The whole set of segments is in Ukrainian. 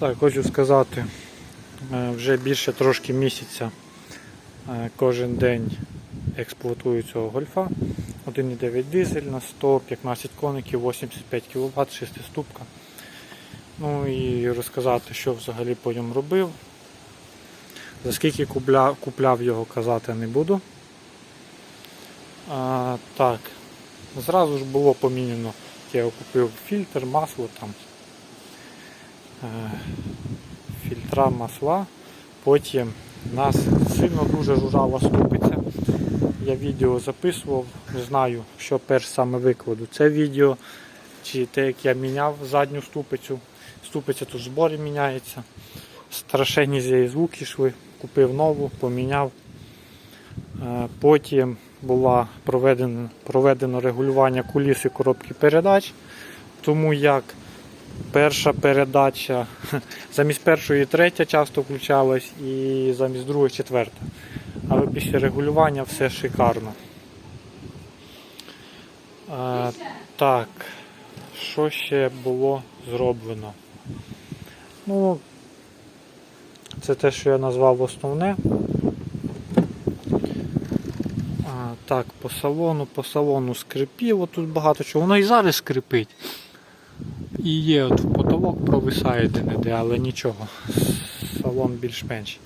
Так, хочу сказати, е, вже більше трошки місяця е, кожен день експлуатую цього гольфа. 1,9 дизель на 115 коників, 85 кВт, 6 ступка. Ну і розказати, що взагалі по ньому робив. За скільки купля, купляв його казати не буду. А, так, зразу ж було поміняно, я купив фільтр, масло там. Е, фільтра масла. Потім нас сильно дуже жужжала ступиця. Я відео записував, не знаю, що перш саме викладу. Це відео чи те, як я міняв задню ступицю. Ступиця тут в зборі міняється. Страшенні з її звуки йшли. Купив нову, поміняв. Е, Потім було проведено, проведено регулювання куліс і коробки передач. Тому як перша передача, замість першої третя часто включалась і замість другої четверта. Але після регулювання все шикарно. А, так, що ще було зроблено? Ну, це те, що я назвав основне. А, так, по салону, по салону скрипіло тут багато чого. Воно і зараз скрипить. І є от потолок провисає де-не-де, але нічого. Салон більш-менш.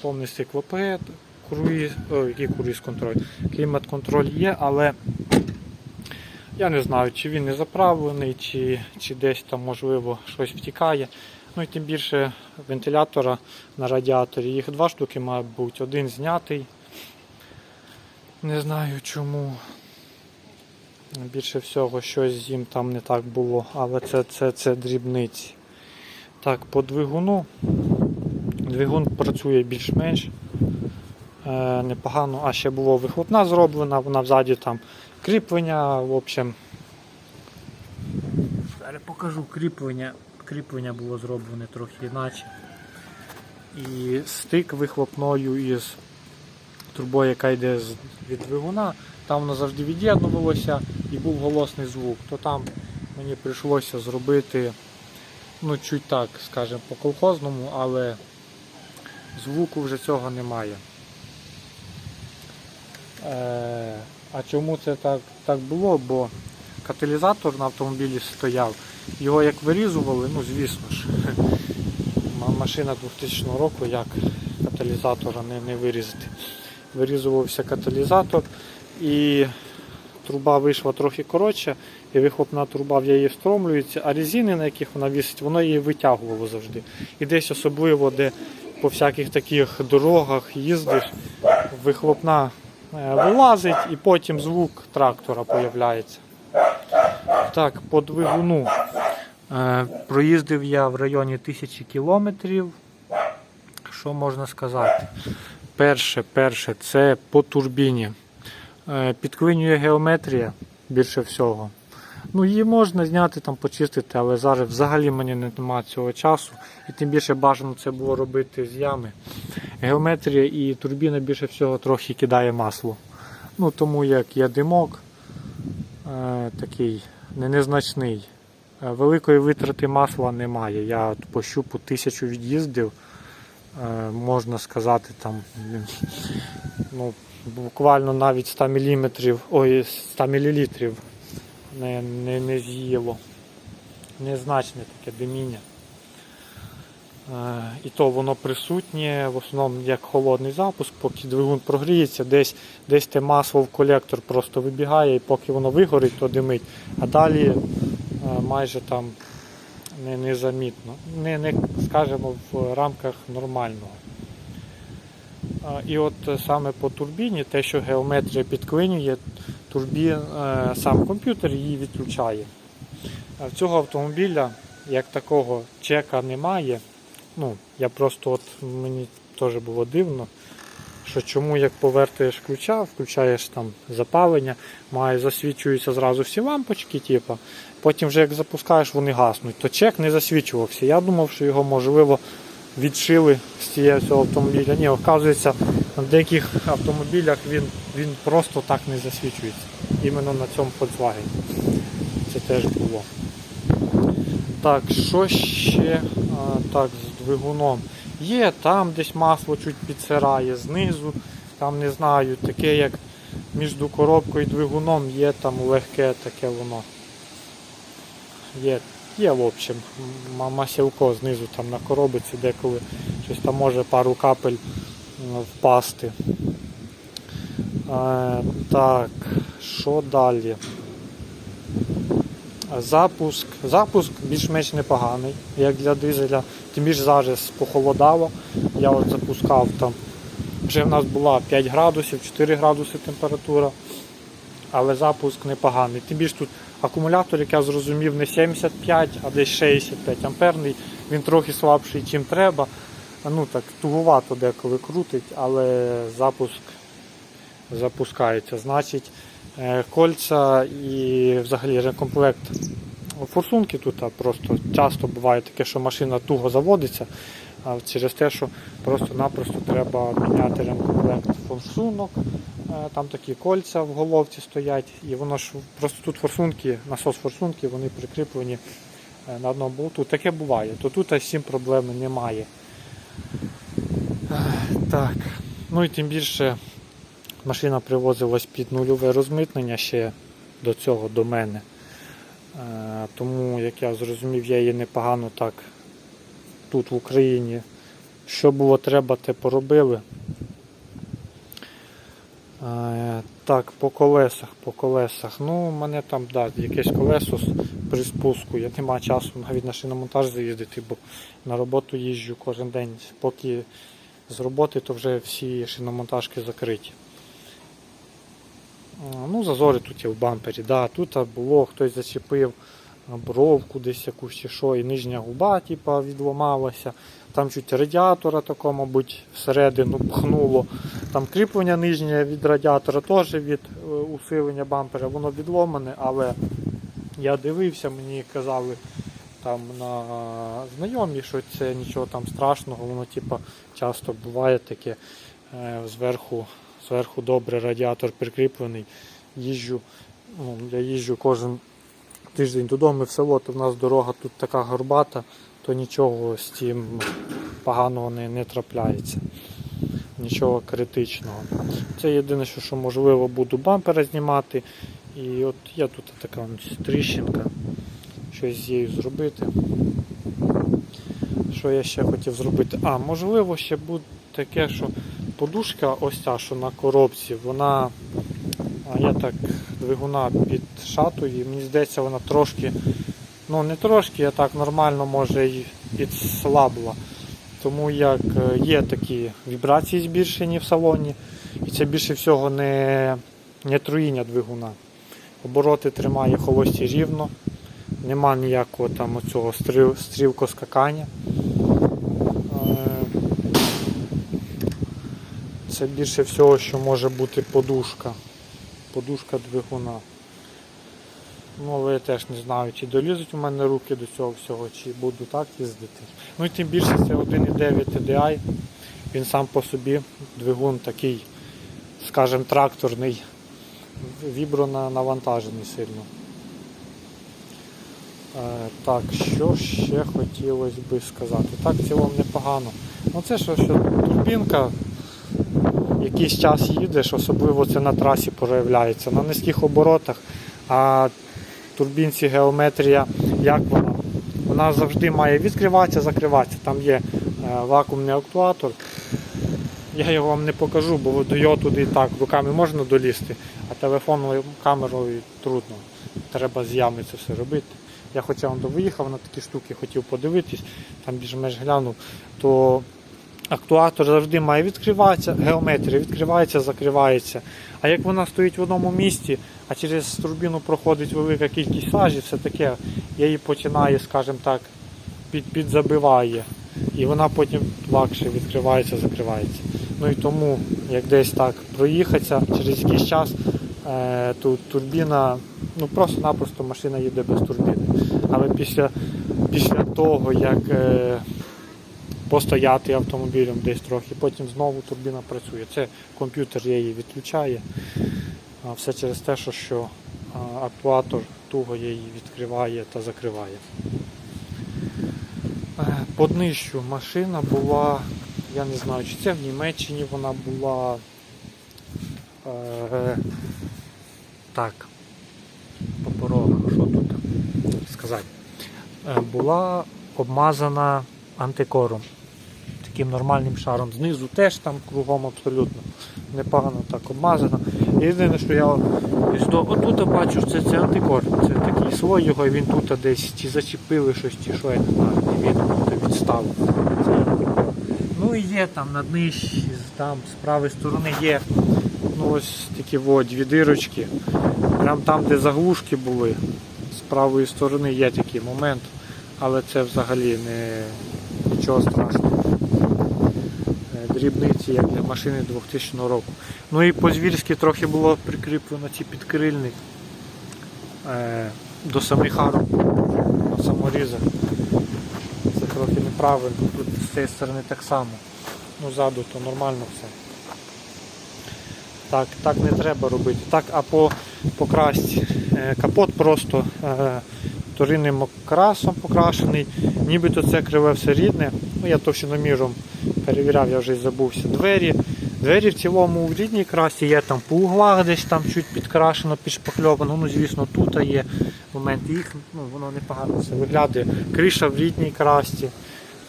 Повний стеклопакет, круїз, о, який круїз контроль. Клімат-контроль є, але я не знаю, чи він не заправлений, чи, чи десь там можливо щось втікає. Ну і тим більше вентилятора на радіаторі. Їх два штуки, мабуть, один знятий. Не знаю чому. Більше всього щось ним там не так було, але це, це, це дрібниці. Так, по двигуну. Двигун працює більш-менш е, непогано. А ще було вихлопна зроблена, вона взаді там кріплення, в общем. Зараз покажу кріплення. Кріплення було зроблене трохи інакше. І стик вихлопною із трубою, яка йде від двигуна, там воно завжди від'єднувалося і був голосний звук. То там мені прийшлося зробити, ну чуть так, скажімо, по колхозному, але звуку вже цього немає. Е, а чому це так, так було? Бо каталізатор на автомобілі стояв. Його як вирізували, ну звісно ж, ма- машина 2000 року, як каталізатора не, не вирізати. Вирізувався каталізатор і труба вийшла трохи коротша, і вихлопна труба в її встромлюється, а резини, на яких вона вісить, воно її витягувало завжди. І десь особливо, де по всяких таких дорогах їздиш, вихлопна е, вилазить і потім звук трактора появляється. Так, по двигуну. Е, Проїздив я в районі тисячі кілометрів. Що можна сказати? Перше, перше, це по турбіні. Е, Підклинює геометрія більше всього. Ну, її можна зняти, там, почистити, але зараз взагалі мені немає цього часу. І тим більше бажано це було робити з ями. Геометрія і турбіна більше всього трохи кидає масло. Ну, тому як є димок е, такий не- незначний. Е, Великої витрати масла немає. Я по щупу тисячу від'їздив. Е, можна сказати, там ну, буквально навіть 100 мм, ой, 100 мл не, не, не з'їло. Незначне таке диміння. Е, І то воно присутнє, в основному як холодний запуск, поки двигун прогріється, десь, десь те масло в колектор просто вибігає, і поки воно вигорить, то димить. А далі е, майже там не, незамітно. Не, не скажімо, в рамках нормального. І от е, саме по турбіні, те, що геометрія підклинює, турбін, е, сам комп'ютер її відключає. В цього автомобіля як такого чека немає. Ну, я просто от мені теж було дивно, що чому як повертаєш ключа, включаєш там запалення, має засвічуються зразу всі лампочки, типу, потім вже як запускаєш, вони гаснуть, то чек не засвічувався. Я думав, що його можливо відшили з цієї цього автомобіля. Ні, оказується, на деяких автомобілях він, він просто так не засвічується. Іменно на цьому Volkswagen. Це теж було. Так, що ще а, так, з двигуном? Є, там десь масло чуть підсирає, знизу, там не знаю, таке як між коробкою і двигуном є там легке таке воно. Є, є в общем, м- масілко знизу там на коробиці, деколи щось там може пару капель впасти. Е, так, що далі? Запуск. Запуск більш-менш непоганий, як для дизеля. Тим більше зараз похолодало. Я от запускав там. Вже в нас була 5 градусів, 4 градуси температура. Але запуск непоганий. Тим більше тут акумулятор, як я зрозумів, не 75, а десь 65 амперний. Він трохи слабший, чим треба. Ну так, тугувато деколи крутить, але запуск запускається. Значить, е, кольця і взагалі рекомплект форсунки тут просто часто буває таке, що машина туго заводиться, через те, що просто-напросто треба міняти ремкомплект форсунок. Е, Там такі кольця в головці стоять, і воно ж просто тут форсунки, насос форсунки, вони прикріплені е, на одному болту. Таке буває, то тут з цим проблеми немає. Е, Так, ну і тим більше машина привозилась під нульове розмитнення ще до цього до мене. Тому, як я зрозумів, я її непогано так тут в Україні. Що було треба, те поробили. Так, по колесах, по колесах. Ну, мене там да, якесь колесо при спуску. Я не маю часу навіть на шиномонтаж заїздити, бо на роботу їжджу кожен день. Поки з роботи, то вже всі шиномонтажки закриті. Ну, зазори тут є в бампері. Да, тут було, хтось зачепив бровку десь якусь чи що, і нижня губа типа, відломалася. Там чуть радіатора тако, мабуть, всередину пхнуло. Там кріплення нижнє від радіатора теж від е, усилення бампера, воно відломане, але я дивився, мені казали там на знайомі, що це нічого там страшного, воно типа часто буває таке е, зверху, зверху добре радіатор прикріплений. Їжджу, ну, я їжджу кожен тиждень додому в село, то в нас дорога тут така горбата, то нічого з цим поганого не, не трапляється. Нічого критичного. Це єдине, що, що можливо буду бампера знімати. І от є тут така тріщинка. Щось з нею зробити. Що я ще хотів зробити? А, можливо, ще буде таке, що подушка ось ця, що на коробці, вона. А я так двигуна підшатую, і мені здається, вона трошки, ну не трошки, а так нормально може і підслабла. Тому як е, є такі вібрації збільшені в салоні, і це більше всього не, не труїння двигуна. Обороти тримає холості рівно, нема ніякого там оцього стріл, стрілкоскакання. Е, Це більше всього, що може бути подушка. Подушка двигуна. Ну, але я теж не знаю, чи долізуть у мене руки до цього всього, чи буду так їздити. Ну і тим більше це 1.9 TDI. Він сам по собі двигун такий, скажімо, тракторний, вібро навантажений сильно. Е, так, що ще хотілося би сказати? Так, в цілому непогано. Ну це що, що турбінка якийсь час їдеш, особливо це на трасі проявляється. На низьких оборотах, а турбінці геометрія, як вона? Вона завжди має відкриватися, закриватися. Там є е, вакуумний актуатор. Я його вам не покажу, бо його туди так руками можна долізти, а телефонною камерою трудно. Треба з ями це все робити. Я хоча виїхав на такі штуки, хотів подивитись, там більш-менш глянув, то актуатор завжди має відкриватися, геометрія відкривається, закривається. А як вона стоїть в одному місці, а через турбіну проходить велика кількість сажі, все таке, я її починаю, скажімо так, під, підзабиває. І вона потім легше відкривається, закривається. Ну і тому, як десь так проїхатися через якийсь час, е, тут турбіна, ну просто-напросто машина їде без турбіни. Але після, після того, як е, постояти автомобілем десь трохи, потім знову турбіна працює. Це комп'ютер її відключає. Все через те, що, актуатор туго її відкриває та закриває. поднищу машина була, я не знаю, чи це в Німеччині вона була. Е, так, по порогах, що тут сказати. Е, була обмазана антикором. Таким нормальним шаром. Знизу теж там кругом абсолютно непогано так обмазано. Єдине, що я отут бачу, що це, це антикор. Це такий слой його, і він тут десь чи зачепили щось, чи що, я не знаю, не видно, тут відстав. Це антикор. Ну і є там на днищі, там з правої сторони є ну, ось такі о, дві дирочки. Прям там, де заглушки були, з правої сторони є такий момент, але це взагалі не нічого страшного. Дрібниці, як для машини 2000 року. Ну і по-звірськи трохи було прикріплено ці підкрильник е, до самих арок, на саморізах. Це трохи неправильно. Тут з цієї сторони так само. Ну, ззаду то нормально все. Так, так не треба робити. Так, а по покрасці е, капот просто е, вторинним окрасом покрашений. Нібито це криве все рідне. Ну, я товщиноміром перевіряв, я вже й забувся. Двері. Двері в цілому в рідній красі є там по углах десь там чуть підкрашено, підшпакльовано. Ну, звісно, тут є момент їх, ну, воно непогано все виглядає. Криша в рідній красі.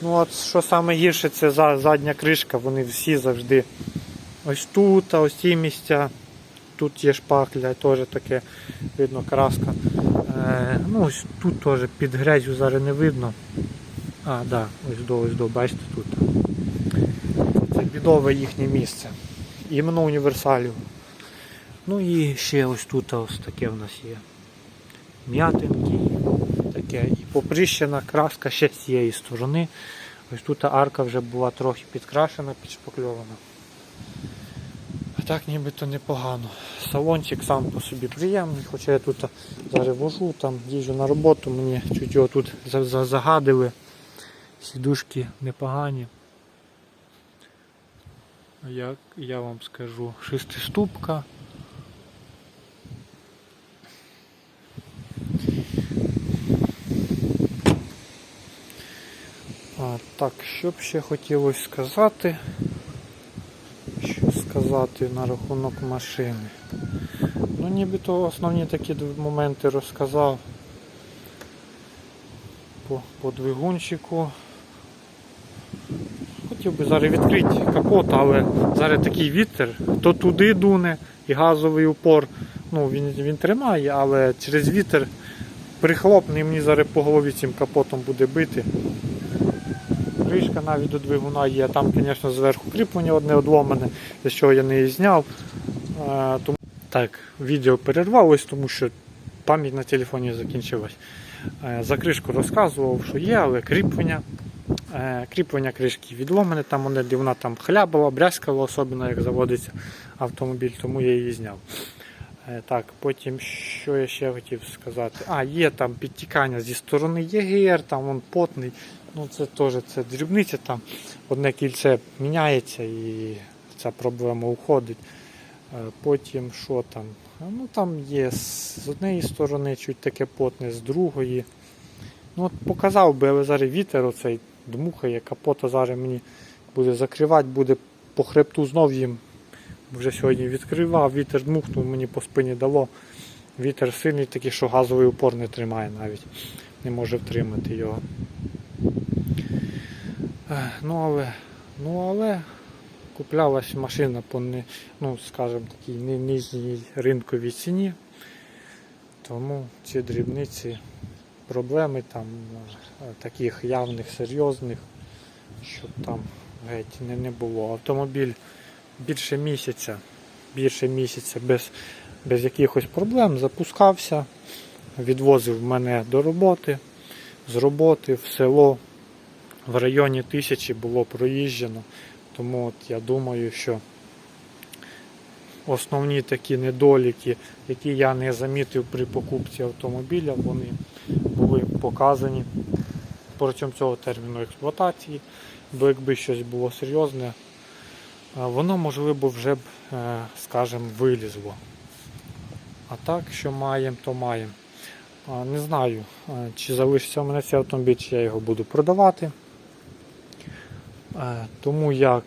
Ну от що саме гірше, це задня кришка, вони всі завжди ось тут, а ось ці місця. Тут є шпакля, теж таке видно краска. Е, ну ось тут теж під грязю зараз не видно. А, да, ось до, ось до, бачите тут. Бідове їхнє місце. Іменно універсалів. Ну і ще ось тут ось таке в нас є. М'ятинки. Таке. І поприщена краска ще з цієї сторони. Ось тут арка вже була трохи підкрашена, підшпакльована. А так нібито непогано. Салончик сам по собі приємний, хоча я тут зараз вожу, там їжджу на роботу, мені чуть його тут за- за- загадили. Сідушки непогані. Як я вам скажу, шестиступка. Так, що б ще хотілося сказати? Що сказати на рахунок машини? Ну, нібито основні такі моменти розказав по, по двигунчику. Хотів би зараз відкрити капот, але зараз такий вітер, то туди дуне і газовий упор. Ну, він, він тримає, але через вітер прихлопне і мені зараз по голові цим капотом буде бити. Кришка навіть до двигуна є, там, звісно, зверху кріплення одне одломане, за що я не її зняв. Е, тому... Так, відео перервалось, тому що пам'ять на телефоні закінчилась. Е, за кришку розказував, що є, але кріплення. Е, кріплення кришки відломане, там вони, де вона там хлябала, брязкала, особливо як заводиться автомобіль, тому я її зняв. Е, Так, потім що я ще хотів сказати? А, є там підтікання зі сторони ЄГР, там він потний. Ну це теж це дрібниця, там одне кільце міняється і ця проблема уходить. Е, Потім що там? Ну там є з однієї сторони чуть таке потне, з другої. Ну от показав би, але зараз вітер оцей дмухає, капота зараз мені буде закривати, буде по хребту знов їм. Вже сьогодні відкривав, вітер дмухнув, мені по спині дало. Вітер сильний такий, що газовий упор не тримає навіть. Не може втримати його. Ну але, ну але куплялась машина по не, ну, скажімо, такій нижній ринковій ціні. Тому ці дрібниці, проблеми там е, таких явних, серйозних, щоб там геть не, не було. Автомобіль більше місяця, більше місяця без, без якихось проблем запускався, відвозив мене до роботи, з роботи в село в районі тисячі було проїжджено. Тому от я думаю, що основні такі недоліки, які я не замітив при покупці автомобіля, вони були показані протягом цього терміну експлуатації, бо якби щось було серйозне, е, воно можливо вже б, е, скажімо, вилізло. А так, що маємо, то маємо. Не знаю, е, чи залишиться у мене цей автомобіль, чи я його буду продавати. Тому як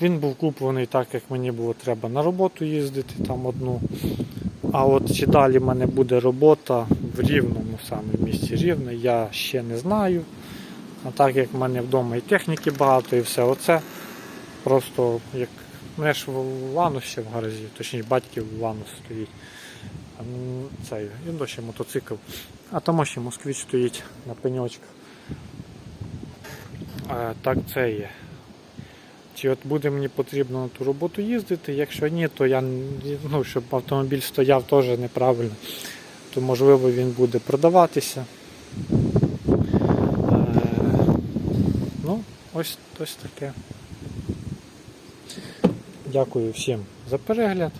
він був куплений так, як мені було треба на роботу їздити там одну. А от чи далі в мене буде робота в рівному саме місті Рівне, я ще не знаю. А так як в мене вдома і техніки багато, і все оце. Просто як мене ж в Ланус ще в гаражі, точніше батьків Ланус стоїть. Цей, він дощі мотоцикл. А там ще москвич стоїть на пеньочках. Так це є. Чи от буде мені потрібно на ту роботу їздити? Якщо ні, то я ну, щоб автомобіль стояв теж неправильно, то можливо він буде продаватися. Е, ну, ось, ось таке. Дякую всім за перегляд.